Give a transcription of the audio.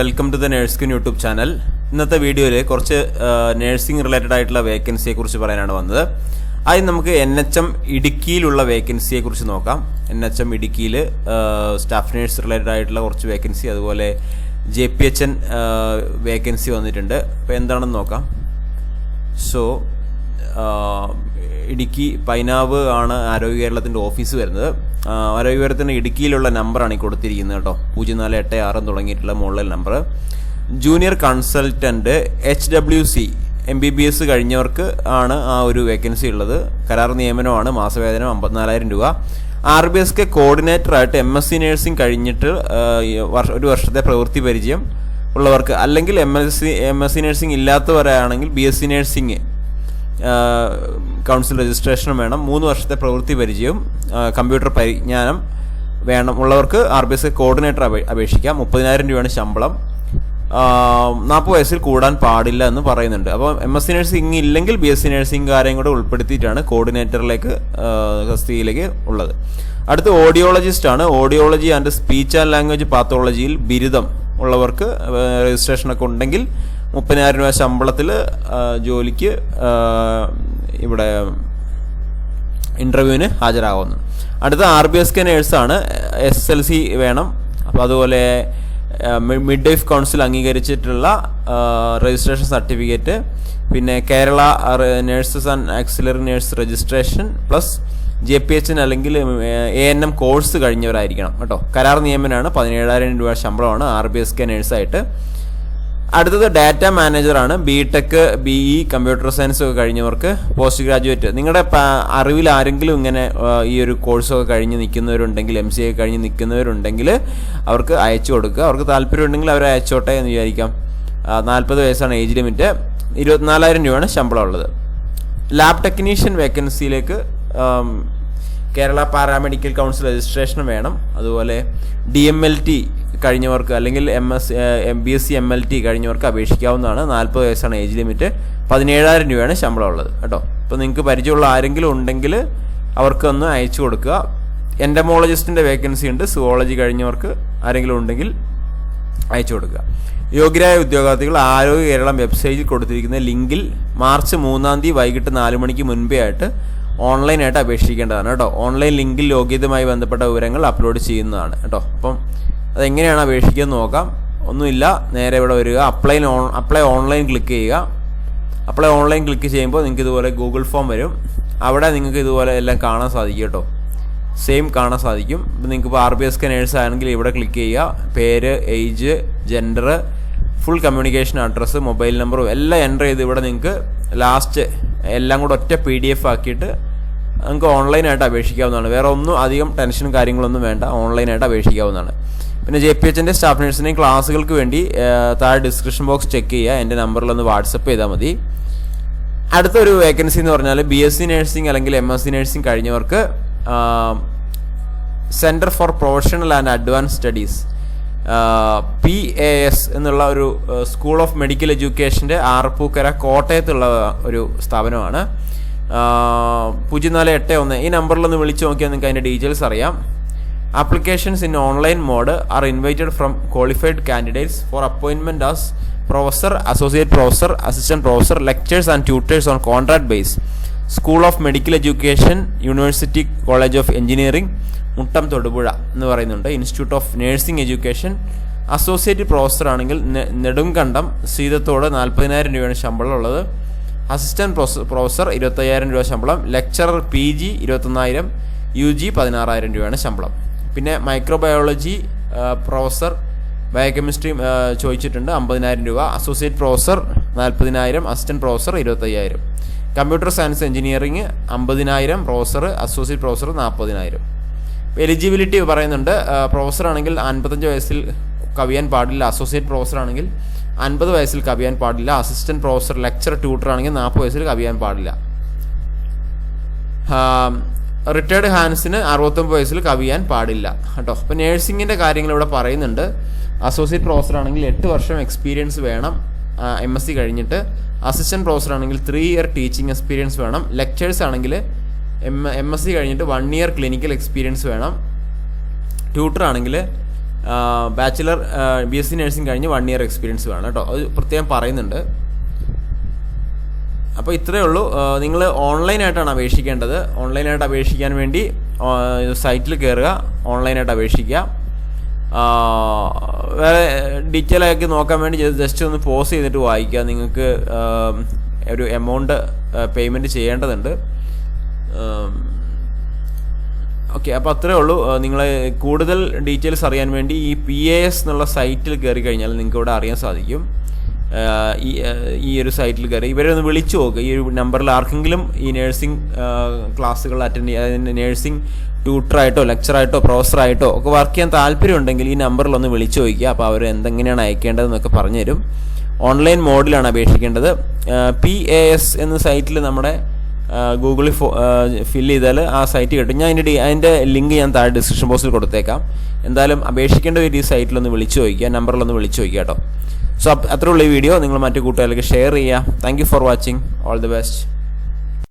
Welcome to the നേഴ്സ്കിൻ YouTube channel ഇന്നത്തെ വീഡിയോയിൽ കുറച്ച് നേഴ്സിംഗ് റിലേറ്റഡ് ആയിട്ടുള്ള വേക്കൻസിയെ കുറിച്ച് പറയാനാണ് വന്നത്. ആദ്യം നമുക്ക് എൻ എച്ച് എം ഇടുക്കിയിലുള്ള വേക്കൻസിയെ കുറിച്ച് നോക്കാം. എൻ എച്ച് എം ഇടുക്കിയിൽ സ്റ്റാഫ് നേഴ്സ് റിലേറ്റഡ് ആയിട്ടുള്ള കുറച്ച് വേക്കൻസി അതുപോലെ J P H N vacancy വന്നിട്ടുണ്ട്. അപ്പോൾ എന്താണെന്ന് നോക്കാം. സോ ഇടുക്കി പൈനാവ് ആണ് ആരോഗ്യ കേരളത്തിന്റെ ഓഫീസ് വരുന്നത്. ആരോഗ്യ കേരളത്തിന്റെ ഇടുക്കിയിലുള്ള നമ്പറാണ് ഈ കൊടുത്തിരിക്കുന്നത് കേട്ടോ. പൂജ്യം നാല് എട്ട് ആറ് തുടങ്ങിയിട്ടുള്ള മുകളിൽ number. Junior consultant H W C M B B S കഴിഞ്ഞവർക്ക് ആണ് ആ ഒരു വേക്കൻസി ഉള്ളത്. കരാർ നിയമനമാണ് മാസവേതനം അമ്പത്തിനാലായിരം രൂപ. ആർ ബി എസ് കെ കോർഡിനേറ്ററായിട്ട് എം എസ് സി നേഴ്സിംഗ് കഴിഞ്ഞിട്ട് ഒരു വർഷത്തെ പ്രവൃത്തി പരിചയം ഉള്ളവർക്ക് അല്ലെങ്കിൽ M S C M S C nursing ഇല്ലാത്തവരാണെങ്കിൽ B S C nursing council രജിസ്ട്രേഷനും വേണം. മൂന്ന് വർഷത്തെ പ്രവൃത്തി പരിചയവും കമ്പ്യൂട്ടർ പരിജ്ഞാനം വേണം. ഉള്ളവർക്ക് ആർ ബി എസ് കോർഡിനേറ്റർ അപേ- അപേക്ഷിക്കാം. മുപ്പതിനായിരം രൂപയാണ് ശമ്പളം. നാൽപ്പത് വയസ്സിൽ കൂടാൻ പാടില്ല എന്ന് പറയുന്നുണ്ട്. അപ്പോൾ എം എസ് സി നഴ്സിംഗ് ഇല്ലെങ്കിൽ ബി എസ് സി നഴ്സിംഗുകാരെയും കൂടെ ഉൾപ്പെടുത്തിയിട്ടാണ് കോർഡിനേറ്ററിലേക്ക് തസ്തികയിലേക്ക് ഉള്ളത്. അടുത്ത ഓഡിയോളജിസ്റ്റ് ആണ്. Audiology and speech and language പാത്തോളജിയിൽ ബിരുദം ഉള്ളവർക്ക് രജിസ്ട്രേഷനൊക്കെ ഉണ്ടെങ്കിൽ മുപ്പതിനായിരം രൂപ ശമ്പളത്തിൽ ജോലിക്ക് ഇവിടെ ഇന്റർവ്യൂവിന് ഹാജരാകുന്നു. അടുത്ത ആർ ബി എസ് കെ നേഴ്സാണ് എസ് എൽ സി വേണം. അപ്പോൾ അതുപോലെ മിഡ് വൈഫ് കൗൺസിൽ അംഗീകരിച്ചിട്ടുള്ള രജിസ്ട്രേഷൻ സർട്ടിഫിക്കറ്റ് പിന്നെ Kerala nurses and auxiliary nurse registration plus J P H അല്ലെങ്കിൽ എ എൻ എം കോഴ്സ് കഴിഞ്ഞവരായിരിക്കണം. കേട്ടോ? കരാർ നിയമനാണ് പതിനേഴായിരം രൂപ ശമ്പളമാണ് ആർ ബി എസ് കെ നേഴ്സായിട്ട്. അടുത്തത് ഡാറ്റ മാനേജറാണ്. B tech B E computer science ഒക്കെ കഴിഞ്ഞവർക്ക് പോസ്റ്റ് ഗ്രാജുവേറ്റ് നിങ്ങളുടെ അറിവിൽ ആരെങ്കിലും ഇങ്ങനെ ഈ ഒരു കോഴ്സൊക്കെ കഴിഞ്ഞ് നിൽക്കുന്നവരുണ്ടെങ്കിൽ എം സി എ കഴിഞ്ഞ് നിൽക്കുന്നവരുണ്ടെങ്കിൽ അവർക്ക് അയച്ചു കൊടുക്കുക. അവർക്ക് താല്പര്യം അവരെ അയച്ചോട്ടെ എന്ന് വിചാരിക്കാം. നാൽപ്പത് വയസ്സാണ് ഏജ് ലിമിറ്റ് ഇരുപത്തിനാലായിരം രൂപയാണ് ശമ്പളം ഉള്ളത്. ലാബ് ടെക്നീഷ്യൻ വേക്കൻസിയിലേക്ക് കേരള പാരാമെഡിക്കൽ കൗൺസിൽ രജിസ്ട്രേഷൻ വേണം. അതുപോലെ ഡി എം എൽ ടി കഴിഞ്ഞവർക്ക് അല്ലെങ്കിൽ M S M B S C M L T കഴിഞ്ഞവർക്ക് അപേക്ഷിക്കാവുന്നതാണ്. നാൽപ്പത് വയസ്സാണ് ഏജ് ലിമിറ്റ്. പതിനേഴായിരം രൂപയാണ് ശമ്പളം ഉള്ളത് കേട്ടോ. അപ്പോൾ നിങ്ങൾക്ക് പരിചയമുള്ള ആരെങ്കിലും ഉണ്ടെങ്കിൽ അവർക്കൊന്ന് അയച്ചു കൊടുക്കുക. എൻഡമോളജിസ്റ്റിന്റെ വേക്കൻസി ഉണ്ട്. സുവോളജി കഴിഞ്ഞവർക്ക് ആരെങ്കിലും ഉണ്ടെങ്കിൽ അയച്ചു കൊടുക്കുക. യോഗ്യരായ ഉദ്യോഗാർത്ഥികൾ ആരോഗ്യ കേരളം വെബ്സൈറ്റിൽ കൊടുത്തിരിക്കുന്ന ലിങ്കിൽ മാർച്ച് മൂന്നാം തീയതി വൈകിട്ട് നാല് മണിക്ക് മുൻപേ ആയിട്ട് ഓൺലൈനായിട്ട് അപേക്ഷിക്കേണ്ടതാണ് കേട്ടോ. ഓൺലൈൻ ലിങ്കിൽ യോഗ്യതയുമായി ബന്ധപ്പെട്ട വിവരങ്ങൾ അപ്ലോഡ് ചെയ്യുന്നതാണ് കേട്ടോ. അപ്പം അതെങ്ങനെയാണ് അപേക്ഷിക്കുക നോക്കാം. ഒന്നുമില്ല നേരെ ഇവിടെ വരിക. Apply on apply online click ചെയ്യുക. അപ്ലൈ ഓൺലൈൻ ക്ലിക്ക് ചെയ്യുമ്പോൾ നിങ്ങൾക്ക് ഇതുപോലെ ഗൂഗിൾ ഫോം വരും. അവിടെ നിങ്ങൾക്ക് ഇതുപോലെ എല്ലാം കാണാൻ സാധിക്കും കേട്ടോ. സെയിം കാണാൻ സാധിക്കും. ഇപ്പം നിങ്ങൾക്ക് ഇപ്പോൾ ആർ ബി എസ് നേഴ്സ് ആണെങ്കിൽ ഇവിടെ ക്ലിക്ക് ചെയ്യുക. പേര് age gender full communication address mobile നമ്പറും എല്ലാം എന്റർ ചെയ്ത് ഇവിടെ നിങ്ങൾക്ക് ലാസ്റ്റ് എല്ലാം കൂടെ ഒറ്റ പി ഡി എഫ് ആക്കിയിട്ട് നിങ്ങൾക്ക് ഓൺലൈനായിട്ട് അപേക്ഷിക്കാവുന്നതാണ്. വേറെ ഒന്നും അധികം ടെൻഷനും കാര്യങ്ങളൊന്നും വേണ്ട. ഓൺലൈനായിട്ട് അപേക്ഷിക്കാവുന്നതാണ്. പിന്നെ ജെ പി എച്ചിന്റെ സ്റ്റാഫ് നഴ്സിന്റെയും ക്ലാസ്സുകൾക്ക് വേണ്ടി താഴെ ഡിസ്ക്രിപ്ഷൻ ബോക്സ് ചെക്ക് ചെയ്യുക. എന്റെ നമ്പറിലൊന്ന് വാട്സപ്പ് ചെയ്താൽ മതി. അടുത്തൊരു വേക്കൻസി എന്ന് പറഞ്ഞാൽ ബി എസ് സി നഴ്സിംഗ് അല്ലെങ്കിൽ M S C nursing കഴിഞ്ഞവർക്ക് centre for professional and advance studies P A S എന്നുള്ള ഒരു സ്കൂൾ ഓഫ് മെഡിക്കൽ എഡ്യൂക്കേഷന്റെ ആർപ്പൂക്കര കോട്ടയത്തുള്ള ഒരു സ്ഥാപനമാണ്. പൂജ്യം നാല് എട്ട് ഒന്ന്. ഈ നമ്പറിലൊന്ന് വിളിച്ചു നോക്കിയാൽ നിങ്ങൾക്ക് അതിന്റെ ഡീറ്റെയിൽസ് അറിയാം. Applications in online mode are invited from qualified candidates for അപ്പോയിൻമെന്റ് as professor associate professor assistant professor lectures and tutors on contract base school of medical education university college of engineering Muttom Thodupuzha എന്ന് പറയുന്നുണ്ട്. Institute of nursing education associate professor ആണെങ്കിൽ നെടുങ്കണ്ടം സീതത്തോട് നാൽപ്പതിനായിരം രൂപയാണ് ശമ്പളം ഉള്ളത്. Assistant professor ഇരുപത്തയ്യായിരം രൂപ ശമ്പളം. ലെക്ചറർ പി ജി ഇരുപത്തൊന്നായിരം യു ജി പതിനാറായിരം രൂപയാണ് ശമ്പളം. പിന്നെ മൈക്രോബയോളജി പ്രൊഫസർ ബയോകെമിസ്ട്രി ചോദിച്ചിട്ടുണ്ട് അമ്പതിനായിരം രൂപ. അസോസിയേറ്റ് പ്രൊഫസർ നാൽപ്പതിനായിരം അസിസ്റ്റന്റ് പ്രൊഫസർ ഇരുപത്തയ്യായിരം. കമ്പ്യൂട്ടർ സയൻസ് എഞ്ചിനീയറിംഗ് അമ്പതിനായിരം. പ്രൊഫസർ അസോസിയേറ്റ് പ്രൊഫസർ നാൽപ്പതിനായിരം എലിജിബിലിറ്റി പറയുന്നുണ്ട്. പ്രൊഫസർ ആണെങ്കിൽ അൻപത്തഞ്ച് വയസ്സിൽ കവിയാൻ പാടില്ല. അസോസിയേറ്റ് പ്രൊഫസർ ആണെങ്കിൽ അൻപത് വയസ്സിൽ കവിയാൻ പാടില്ല. അസിസ്റ്റന്റ് പ്രൊഫസർ ലെക്ചർ ട്യൂട്ടർ ആണെങ്കിൽ നാൽപ്പത് വയസ്സിൽ കവിയാൻ പാടില്ല. റിട്ടയർഡ് ഹാൻസിന് അറുപത്തൊമ്പത് വയസ്സിൽ കവിയാൻ പാടില്ല. കേട്ടോ. അപ്പോൾ നേഴ്സിങ്ങിന്റെ കാര്യങ്ങൾ ഇവിടെ പറയുന്നുണ്ട്. അസോസിയേറ്റ് പ്രൊഫസർ ആണെങ്കിൽ എട്ട് വർഷം എക്സ്പീരിയൻസ് വേണം എം എസ് സി കഴിഞ്ഞിട്ട്. അസിസ്റ്റന്റ് പ്രൊഫസർ ആണെങ്കിൽ ത്രീ ഇയർ ടീച്ചിങ് എക്സ്പീരിയൻസ് വേണം. ലെക്ചേഴ്സ് ആണെങ്കിൽ എം എം എസ് സി കഴിഞ്ഞിട്ട് വൺ ഇയർ ക്ലിനിക്കൽ എക്സ്പീരിയൻസ് വേണം. ട്യൂട്ടർ ആണെങ്കിൽ bachelor B S C nursing കഴിഞ്ഞ് വൺ ഇയർ എക്സ്പീരിയൻസ് വേണം. കേട്ടോ. അത് പ്രത്യേകം പറയുന്നുണ്ട്. അപ്പോൾ ഇത്രയേ ഉള്ളൂ. നിങ്ങൾ ഓൺലൈനായിട്ടാണ് അപേക്ഷിക്കേണ്ടത്. ഓൺലൈനായിട്ട് അപേക്ഷിക്കാൻ വേണ്ടി സൈറ്റിൽ കയറുക ഓൺലൈനായിട്ട് അപേക്ഷിക്കുക. വേറെ ഡീറ്റെയിൽ നോക്കാൻ വേണ്ടി ജസ്റ്റ് ഒന്ന് പോസ് ചെയ്തിട്ട് വായിക്കുക. നിങ്ങൾക്ക് ഒരു എമൗണ്ട് പേയ്മെന്റ് ചെയ്യേണ്ടതുണ്ട്. ഓക്കെ അപ്പോൾ അത്രേ ഉള്ളൂ. നിങ്ങൾ കൂടുതൽ ഡീറ്റെയിൽസ് അറിയാൻ വേണ്ടി ഈ പി എ എസ് എന്നുള്ള സൈറ്റിൽ കയറി കഴിഞ്ഞാൽ നിങ്ങൾക്ക് ഇവിടെ അറിയാൻ സാധിക്കും. ഈ ഒരു സൈറ്റിൽ കയറി. ഇവരെ ഒന്ന് വിളിച്ചു നോക്കുക ഈ നമ്പറിൽ ആർക്കെങ്കിലും ഈ നേഴ്സിംഗ് ക്ലാസ്സുകൾ അറ്റൻഡ് ചെയ്യുക നേഴ്സിംഗ് ട്യൂട്ടറായിട്ടോ ലെക്ചറായിട്ടോ പ്രൊഫസറായിട്ടോ ഒക്കെ വർക്ക് ചെയ്യാൻ താല്പര്യമുണ്ടെങ്കിൽ ഈ നമ്പറിൽ ഒന്ന് വിളിച്ചു ചോദിക്കുക. അപ്പോൾ അവർ എന്തെങ്ങനെയാണ് അയക്കേണ്ടതെന്നൊക്കെ പറഞ്ഞു തരും. ഓൺലൈൻ മോഡിലാണ് അപേക്ഷിക്കേണ്ടത്. പി എ എസ് എന്ന സൈറ്റിൽ നമ്മുടെ ഗൂഗിളിൽ ഫില്ല് ചെയ്താൽ ആ സൈറ്റ് കിട്ടും. ഞാൻ അതിന്റെ അതിന്റെ ലിങ്ക് ഞാൻ താഴെ ഡിസ്ക്രിപ്ഷൻ ബോക്സിൽ കൊടുത്തേക്കാം. എന്തായാലും അപേക്ഷിക്കേണ്ട ഒരു ഈ സൈറ്റിലൊന്ന് വിളിച്ചു ചോദിക്കുക. നമ്പറിലൊന്ന് വിളിച്ചു ചോദിക്കുക കേട്ടോ. സോ അത്രയുള്ള ഈ വീഡിയോ നിങ്ങൾ മറ്റു കൂട്ടുകാർക്ക് ഷെയർ ചെയ്യുക. Thank for watching all the best